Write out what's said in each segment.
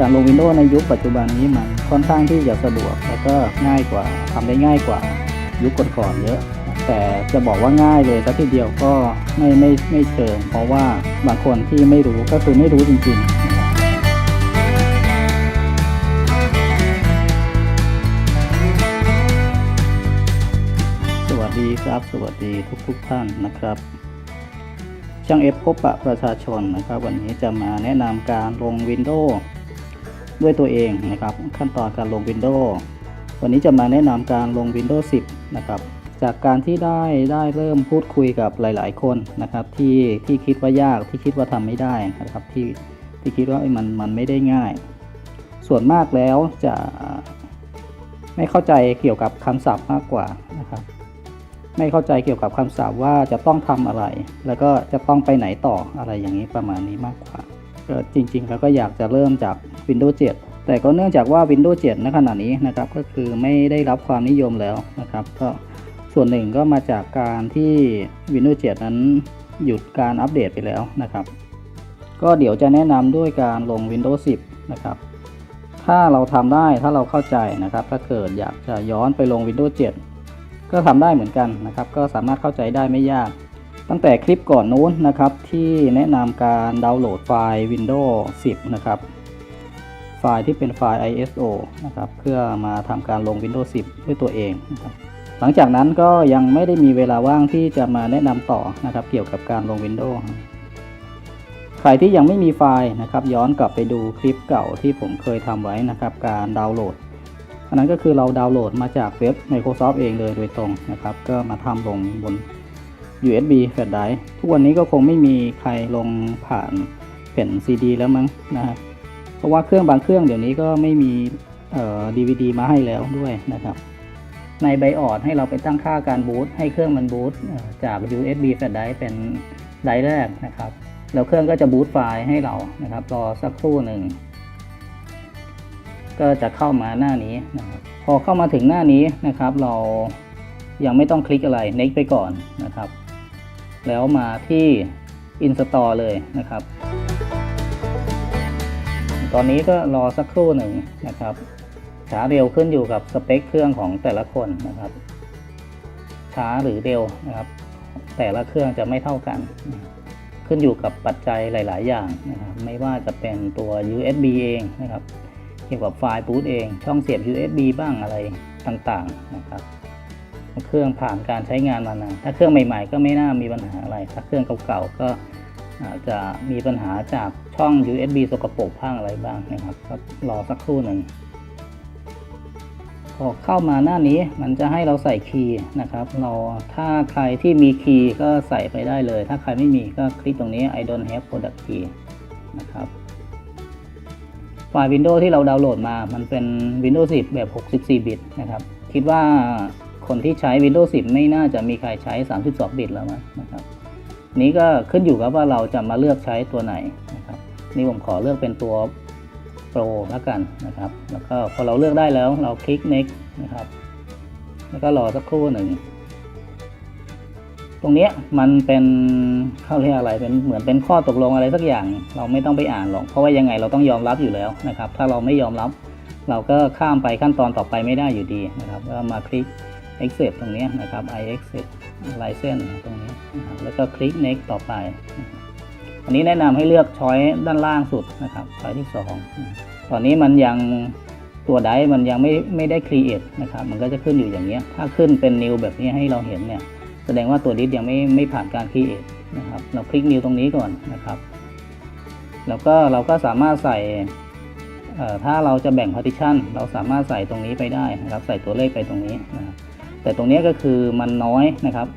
การลง Windows ในยุคปัจจุบันนี้มันค่อนข้างที่จะสะดวก แล้วก็ง่ายกว่าทำได้ง่ายกว่ายุคก่อนๆเยอะ แต่จะบอกว่าง่ายเลยสักทีเดียวก็ไม่ไม่ไม่เชิงเพราะว่าบางคนที่ไม่รู้ก็คือไม่รู้จริงๆนะครับสวัสดีครับสวัสดีทุกๆท่านนะครับ ช่างเอฟพบปะประชาชนนะครับ วันนี้จะมาแนะนำการลง Windows ด้วยตัวเองนะครับ ขั้นตอนการลง Windows วันนี้จะมาแนะนำการลง Windows 10 นะครับ จากการที่ได้ได้เริ่มพูดคุยกับหลาย ๆ คนนะครับที่ที่คิดว่ายากที่คิดว่าทำไม่ได้นะครับที่ที่คิดว่ามันมันไม่ได้ง่าย ส่วนมากแล้วจะไม่เข้าใจเกี่ยวกับคำศัพท์มากกว่านะครับ ไม่เข้าใจเกี่ยวกับคำศัพท์ว่าจะต้องทำอะไร แล้วก็จะต้องไปไหนต่ออะไรอย่างนี้ประมาณนี้มากกว่า ก็จริงๆ แล้วก็อยากจะเริ่มจาก Windows 7 แต่ก็เนื่องจากว่า Windows 7ณขณะนี้นะครับ ก็คือไม่ได้รับความนิยมแล้วนะครับ ก็ส่วนหนึ่งก็มาจากการที่ Windows 7 นั้นหยุดการอัปเดตไปแล้วนะครับ ก็เดี๋ยวจะแนะนำด้วยการลง Windows 10 นะครับ ถ้าเราทำได้ถ้าเราเข้าใจนะครับ ถ้าเกิดอยากจะย้อนไปลง Windows 7 ก็ทำได้เหมือนกันนะครับ ก็สามารถเข้าใจได้ไม่ยาก ตั้งแต่คลิปก่อนนู้นนะครับที่แนะนำการดาวน์โหลดไฟล์ Windows 10 นะครับ ไฟล์ที่เป็นไฟล์ ISO นะครับเพื่อมาทำการลง Windows 10 ด้วยตัวเองนะครับหลังจากนั้นก็ยังไม่ได้มีเวลาว่างที่จะมาแนะนำต่อนะครับเกี่ยวกับการลง Windows ใครที่ยังไม่มีไฟล์นะครับ ย้อนกลับไปดูคลิปเก่าที่ผมเคยทำไว้นะครับ การดาวน์โหลดอันนั้นก็คือเราดาวน์โหลดมาจากเว็บ Microsoft เองเลยโดยตรงนะครับ ก็มาทำลงบน USB flash drive ทุกวันนี้ก็คงไม่มีใครลงผ่านแผ่น CD แล้วมั้งนะครับเพราะว่าเครื่องบางเครื่องเดี๋ยวนี้ก็ไม่มีเอ่อ DVD มาให้แล้วด้วยนะครับในไบออดให้เราไปตั้งค่าการบูตให้เครื่องมันบูตจาก USB flash drive เป็นไดร์แรกนะครับ แล้วเครื่องก็จะบูตไฟล์ให้เรานะครับรอสักครู่หนึ่งก็จะเข้ามาหน้านี้นะครับพอเข้ามาถึงหน้านี้นะครับ เรายังไม่ต้องคลิกอะไร next ไปก่อนนะครับ แล้วมาที่ install เลยนะครับ ตอนนี้ก็รอสักครู่หนึ่งนะครับช้าเร็วขึ้นอยู่กับสเปคเครื่องของแต่ละคนนะครับ ช้าหรือเร็วนะครับ แต่ละเครื่องจะไม่เท่ากัน ขึ้นอยู่กับปัจจัยหลาย ๆ อย่างนะครับ ไม่ว่าจะเป็นตัว USB เองนะครับ เกี่ยวกับไฟล์บูตเอง ช่องเสียบ USB บ้างอะไรต่าง ๆ นะครับ เครื่องผ่านการใช้งานมานานถ้าเครื่องใหม่ ๆ ก็ไม่น่ามีปัญหาอะไร ถ้าเครื่องเก่าๆก็อาจจะมีปัญหาจากช่อง USB สกปรกบ้างอะไรบ้างนะครับก็รอสักครู่หนึ่งพอเข้ามาหน้านี้มันจะให้เราใส่คีย์นะครับเราถ้าใครที่มีคีย์ก็ใส่ไปได้เลย ถ้าใครไม่มีก็คลิกตรงนี้ I don't have product key นะครับไฟล์ Windows ที่เราดาวน์โหลดมา มันเป็น Windows 10 แบบ 64 บิตนะครับ คิดว่า คนที่ใช้ Windows 10 ไม่น่าจะมีใครใช้ 32 บิตแล้วมั้งนะครับ นี้ก็ขึ้นอยู่กับว่าเราจะมาเลือกใช้ตัวไหนนะครับ นี่ผมขอเลือกเป็นตัว Pro แล้วกันนะครับ แล้วก็พอเราเลือกได้แล้วเราคลิก next นะครับ แล้วก็รอสักครู่หนึ่ง ตรงนี้มันเป็นเขาเรียกอะไร เป็นเหมือนเป็นข้อตกลงอะไรสักอย่าง เราไม่ต้องไปอ่านหรอก เพราะว่ายังไงเราต้องยอมรับอยู่แล้วนะครับ ถ้าเราไม่ยอมรับ เราก็ข้ามไปขั้นตอนต่อไปไม่ได้อยู่ดีนะครับ ก็มาคลิก accept ตรงนี้นะครับ I accept license ตรงนี้นะครับแล้วก็คลิก next ต่อไป อันนี้แนะนำให้เลือกช้อยด้านล่างสุดนะครับช้อยที่สองตอนนี้มันยังตัวไดมันยังไม่ไม่ได้ create นะครับ มันก็จะขึ้นอยู่อย่างเงี้ยถ้าขึ้นเป็น new แบบนี้ให้เราเห็นเนี่ย แสดงว่าตัวดิสยังไม่ไม่ผ่านการ create นะครับ เราคลิก new ตรงนี้ก่อนนะครับ แล้วก็เราก็สามารถใส่ถ้าเราจะแบ่ง partition เราสามารถใส่ตรงนี้ไปได้นะครับ ใส่ตัวเลขไปตรงนี้นะครับ แต่ตรงนี้ก็คือมันน้อยนะครับ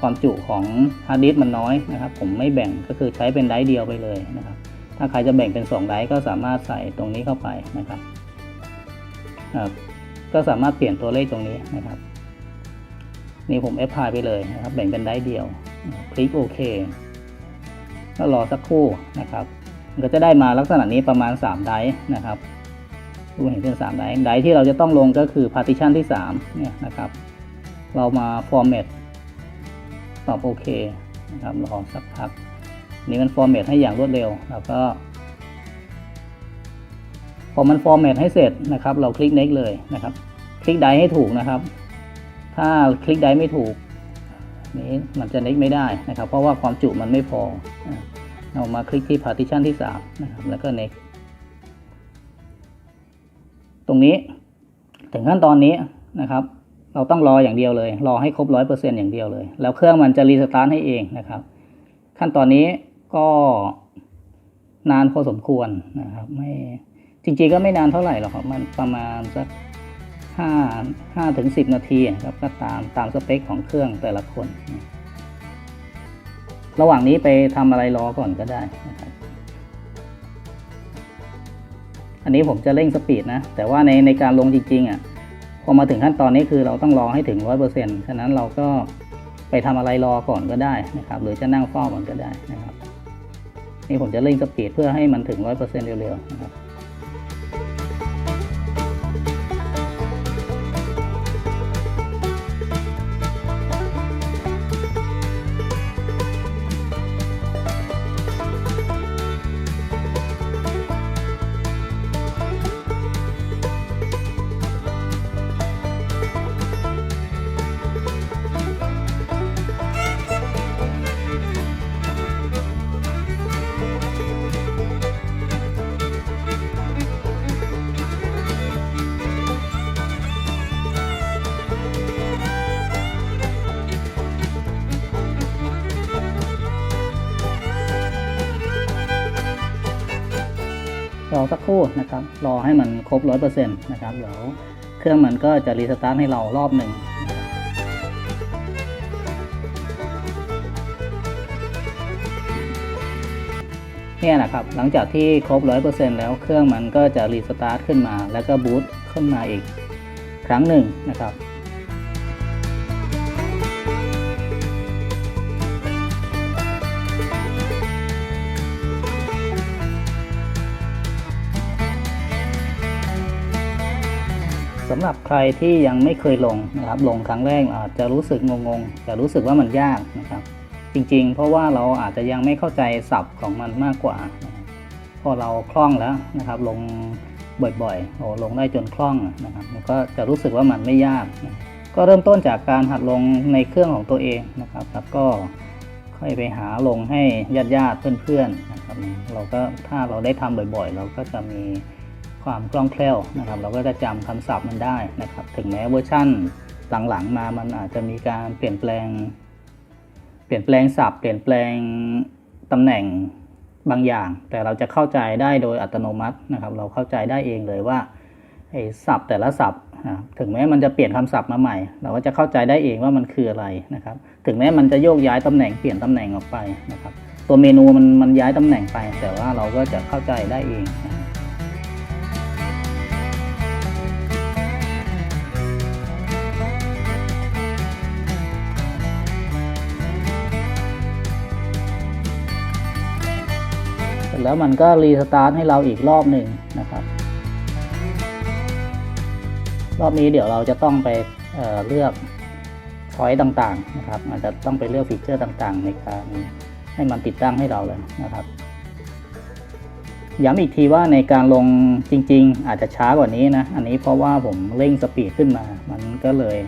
ความจุของฮาร์ดดิสมันน้อยนะครับ ผมไม่แบ่งก็คือใช้เป็นไดร์เดียวไปเลยนะครับ ถ้าใครจะแบ่งเป็น2ไดร์ก็สามารถใส่ตรงนี้เข้าไปนะครับก็สามารถเปลี่ยนตัวเลขตรงนี้นะครับ นี่ผมแอปพลายไปเลยนะครับ แบ่งเป็นไดร์เดียว คลิกโอเคก็รอสักครู่นะครับก็จะได้มาลักษณะนี้ประมาณ 3 ไดร์นะครับดูเห็นเป็น3ไดร์ไดร์ที่เราจะต้องลงก็คือ partition ที่3เนี่ยนะครับ เรามา format ตอบโอเคนะครับรอสักพัก นี่มัน format ให้อย่างรวดเร็ว แล้วก็ พอมันฟอร์แมตให้เสร็จนะครับ เราคลิก next เลยนะครับ คลิกไดให้ถูกนะครับ ถ้าคลิกไดไม่ถูกนี้มันจะ next ไม่ได้นะครับ เพราะว่าความจุมันไม่พอ เรามาคลิกที่ partition ที่3นะครับ แล้วก็ next ตรงนี้ถึงขั้นตอนนี้นะครับ เราต้องรออย่างเดียวเลย รอให้ครบร้อยเปอร์เซ็นอย่างเดียวเลย แล้วเครื่องมันจะรีสตาร์ทให้เองนะครับ ขั้นตอนนี้ก็นานพอสมควรนะครับ ไม่จริงๆก็ไม่นานเท่าไหร่หรอกครับ มันประมาณสักห้าห้าถึงสิบนาทีครับก็ตามตามสเปคของเครื่องแต่ละคน ระหว่างนี้ไปทำอะไรรอก่อนก็ได้นะครับอันนี้ผมจะเร่งสปีดนะ แต่ว่าในในการลงจริงๆอะ อมาถึงขั้นตอนนี้คือเราต้องรอให้ถึงร้อยเปอร์เซ็นต์ฉะนั้นเราก็ไปทำอะไรรอก่อนก็ได้นะครับ หรือจะนั่งเฝ้ามันก็ได้นะครับ นี่ผมจะเร่งสปีดเพื่อให้มันถึงร้อยเปอร์เซ็นต์เร็วๆนะครับ อสักครู่นะครับรอให้มันครบร้อยเปอร์เซ็นต์นะครับเดี๋ยวเครื่องมันก็จะรีสตาร์ทให้เรารอบหนึ่งเนี่ยนะครับ หลังจากที่ครบร้อยเปอร์เซ็นต์แล้วเครื่องมันก็จะรีสตาร์ทขึ้นมา แล้วก็บูตขึ้นมาอีกครั้งหนึ่งนะครับ สำหรับใครที่ยังไม่เคยลงนะครับลงครั้งแรกอาจจะรู้สึกงงๆจะรู้สึกว่ามันยากนะครับจริงๆ เพราะว่าเราอาจจะยังไม่เข้าใจศัพท์ของมันมากกว่า พอเราคล่องแล้วนะครับ ลงบ่อยๆโอ้ลงได้จนคล่องนะครับมันก็จะรู้สึกว่ามันไม่ยากนะก็เริ่มต้นจากการหัดลงในเครื่องของตัวเองนะครับแล้วก็ค่อยไปหาลงให้ญาติๆเพื่อนๆนะครับเราก็ถ้าเราได้ทำบ่อยๆ เราก็จะมี ความคล่องแคล่วนะครับ เราก็จะจำคำศัพท์มันได้นะครับ ถึงแม้เวอร์ชั่นหลังๆมามันอาจจะมีการเปลี่ยนแปลง เปลี่ยนแปลงศัพท์ เปลี่ยนแปลงตำแหน่งบางอย่าง แต่เราจะเข้าใจได้โดยอัตโนมัตินะครับ เราเข้าใจได้เองเลยว่าไอ้ศัพท์แต่ละศัพท์นะถึงแม้มันจะเปลี่ยนคำศัพท์มาใหม่ เราก็จะเข้าใจได้เองว่ามันคืออะไรนะครับ ถึงแม้มันจะโยกย้ายตำแหน่งเปลี่ยนตำแหน่งออกไปนะครับ ตัวเมนูมันมันย้ายตำแหน่งไป แต่ว่าเราก็จะเข้าใจได้เองนะครับ จแล้วมันก็รีสตาร์ทให้เราอีกรอบหนึ่งนะครับ รอบนี้เดี๋ยวเราจะต้องไปเเลือกช้อยต่างๆนะครับอาจจะต้องไปเลือกฟีเจอร์ต่างๆ ในการให้มันติดตั้งให้เราเลยนะครับย้ำอีกทีว่าในการลงจริง ๆ อาจจะช้ากว่านี้นะอันนี้เพราะว่าผมเร่งสปีดขึ้นมา มันก็เลย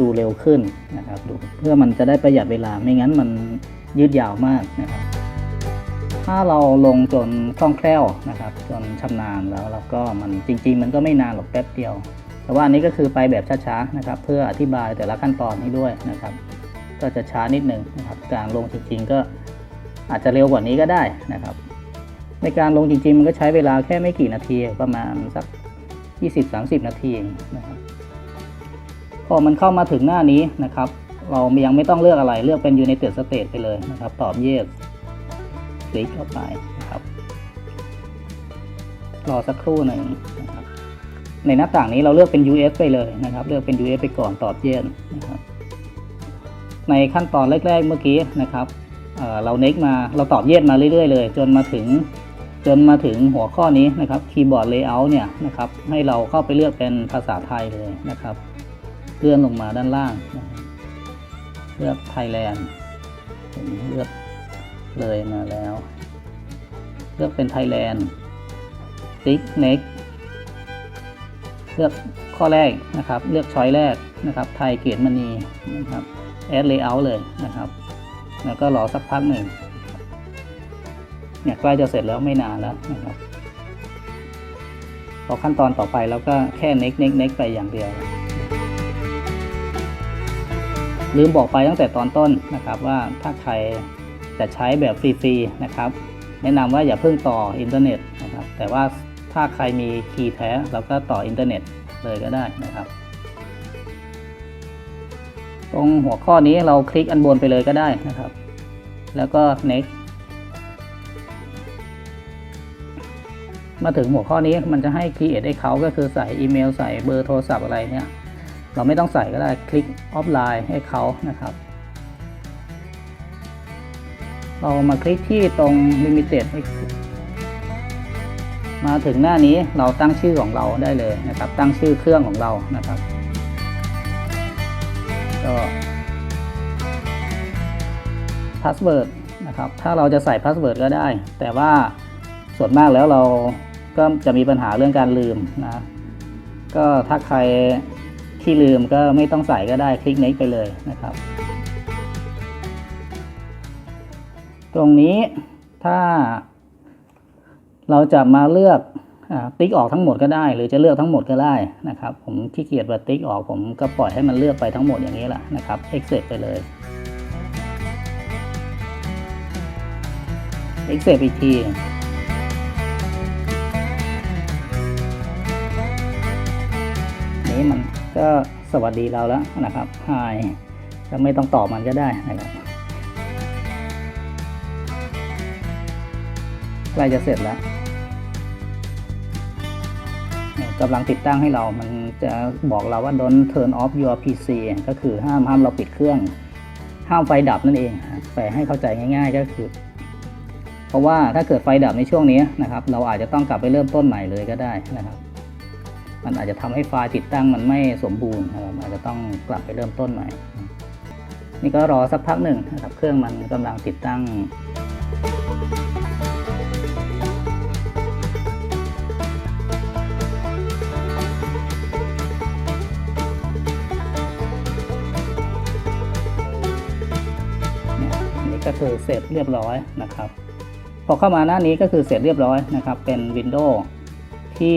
ดูเร็วขึ้นนะครับดูเพื่อมันจะได้ประหยัดเวลาไม่งั้นมันยืดยาวมากนะครับ ถ้าเราลงจนคล่องแคล่วนะครับ จนชำนาญแล้วแล้วก็มันจริง ๆ มันก็ไม่นานหรอกแป๊บเดียว แต่ว่าอันนี้ก็คือไปแบบช้าๆนะครับ เพื่ออธิบายแต่ละขั้นตอนนี้ด้วยนะครับ ก็จะช้านิดนึงนะครับการลงจริง ๆ ก็อาจจะเร็วกว่านี้ก็ได้นะครับ ในการลงจริง ๆ มันก็ใช้เวลาแค่ไม่กี่นาทีประมาณสัก 20-30 นาทีเองนะครับพอมันเข้ามาถึงหน้านี้นะครับ เรายังไม่ต้องเลือกอะไรเลือกเป็น United State ไปเลยนะครับ ตอบ yes คลิกเข้าไปนะครับ รอสักครู่หนึ่งนะครับ ในหน้าต่างนี้เราเลือกเป็น US ไปเลยนะครับ เลือกเป็น US ไปก่อนตอบ yes นนะครับ ในขั้นตอนแรก ๆ เมื่อกี้นะครับเเราเน็กมาเราตอบ yes มาเรื่อยๆเลย จนมาถึงจนมาถึงหัวข้อนี้นะครับ Keyboard Layout เนี่ยนะครับให้เราเข้าไปเลือกเป็นภาษาไทยเลยนะครับ เลื่อนลงมาด้านล่าง เลือก Thailand ผมเลือก เลยมาแล้ว เลือกเป็น Thailand ติ๊ก next เลือกข้อแรกนะครับ เลือกช้อยแรกนะครับ ไทยเกียรติมณีนะครับแอดเลเยอร์เลยนะครับ แล้วก็รอสักพักหนึ่งเนี่ยใกล้จะเสร็จแล้วไม่นานแล้วนะครับพอขั้นตอนต่อไปเราก็แค่ next next next ไปอย่างเดียว ลืมบอกไปตั้งแต่ตอนต้นนะครับว่าถ้าใคร จะใช้แบบฟรีๆนะครับแนะนำว่าอย่าเพิ่งต่ออินเทอร์เน็ตนะครับแต่ว่าถ้าใครมีคีย์แท้เราก็ต่ออินเทอร์เน็ตเลยก็ได้นะครับ ตรงหัวข้อนี้เราคลิกอันบนไปเลยก็ได้นะครับ แล้วก็ next มาถึงหัวข้อนี้มันจะให้ create account ก็คือใส่อีเมลใส่เบอร์โทรศัพท์อะไรเนี่ย เราไม่ต้องใส่ก็ได้คลิกออฟไลน์ให้เขานะครับ เรามาคลิกที่ตรง limited มาถึงหน้านี้เราตั้งชื่อของเราได้เลยนะครับ ตั้งชื่อเครื่องของเรานะครับก็ password นะครับ ถ้าเราจะใส่ password ก็ได้ แต่ว่าส่วนมากแล้วเราก็จะมีปัญหาเรื่องการลืมนะก็ถ้าใครที่ลืมก็ไม่ต้องใส่ก็ได้คลิก next ไปเลยนะครับ ตรงนี้ถ้าเราจะมาเลือกอติ๊กออกทั้งหมดก็ได้ หรือจะเลือกทั้งหมดก็ได้นะครับ ผมขี้เกียจว่าติ๊กออกผมก็ปล่อยให้มันเลือกไปทั้งหมดอย่างนี้แหละนะครับ exit ไปเลย exit อีกทีนี้มันก็สวัสดีเราแล้วนะครับ Hi ก็ไม่ต้องตอบมันก็ได้นะครับ ล้จะเสร็จแล้วกำลังติดตั้งให้เรา มันจะบอกเราว่า don't turn off your PC ก็คือห้ามห้ามเราปิดเครื่อง ห้ามไฟดับนั่นเองแปให้เข้าใจง่ายๆก็คือ เพราะว่าถ้าเกิดไฟดับในช่วงนี้นะครับ เราอาจจะต้องกลับไปเริ่มต้นใหม่เลยก็ได้นะครับ มันอาจจะทำให้ไฟล์ติดตั้งมันไม่สมบูรณ์นะครับอาจจะต้องกลับไปเริ่มต้นใหม่ นี่ก็รอสักพักหนึ่งนะครับ เครื่องมันกำลังติดตั้ง คือเสร็จเรียบร้อยนะครับ พอเข้ามาหน้านี้ก็คือเสร็จเรียบร้อยนะครับ เป็นวินโดว์ที่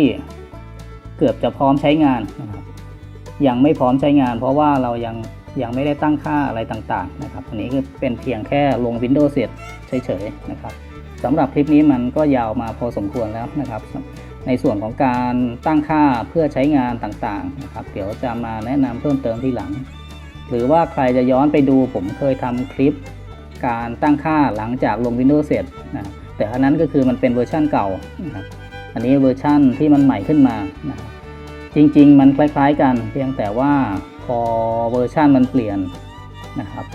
เกือบจะพร้อมใช้งานนะครับยังไม่พร้อมใช้งาน เพราะว่าเรายังยังไม่ได้ตั้งค่าอะไรต่างๆนะครับอันนี้คือเป็นเพียงแค่ลง Windows เสร็จเฉยๆนะครับสำหรับคลิปนี้มันก็ยาวมาพอสมควรแล้วนะครับ ในส่วนของการตั้งค่าเพื่อใช้งานต่างๆนะครับ เดี๋ยวจะมาแนะนำเพิ่มเติมทีหลัง หรือว่าใครจะย้อนไปดูผมเคยทำคลิป การตั้งค่าหลังจากลง Windows เสร็จนะแต่อันนั้นก็คือมันเป็นเวอร์ชั่นเก่านะครับอันนี้เวอร์ชั่นที่มันใหม่ขึ้นมานะจริง ๆ มันคล้าย ๆ กัน เพียงแต่ว่าพอเวอร์ชันมันเปลี่ยนนะครับ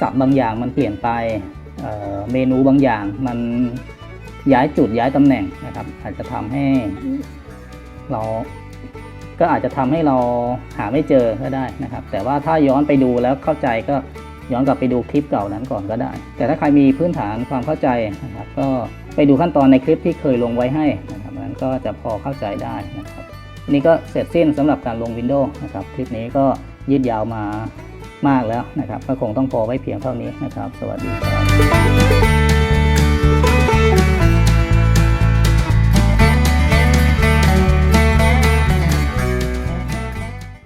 ศัพท์บางอย่างมันเปลี่ยนไปเเมนูบางอย่างมันย้ายจุดย้ายตำแหน่งนะครับ อาจจะทำให้เราก็อาจจะทำให้เราหาไม่เจอก็ได้นะครับ แต่ว่าถ้าย้อนไปดูแล้วเข้าใจก็ ย้อนกลับไปดูคลิปเก่านั้นก่อนก็ได้ แต่ถ้าใครมีพื้นฐานความเข้าใจนะครับ ก็ไปดูขั้นตอนในคลิปที่เคยลงไว้ให้นะครับนั้นก็จะพอเข้าใจได้นะครับ นี่ก็เสร็จสิ้นสำหรับการลง Windows นะครับ คลิปนี้ก็ยืดยาวมามากแล้วนะครับ ก็คงต้องพอไว้เพียงเท่านี้นะครับ สวัสดีครับ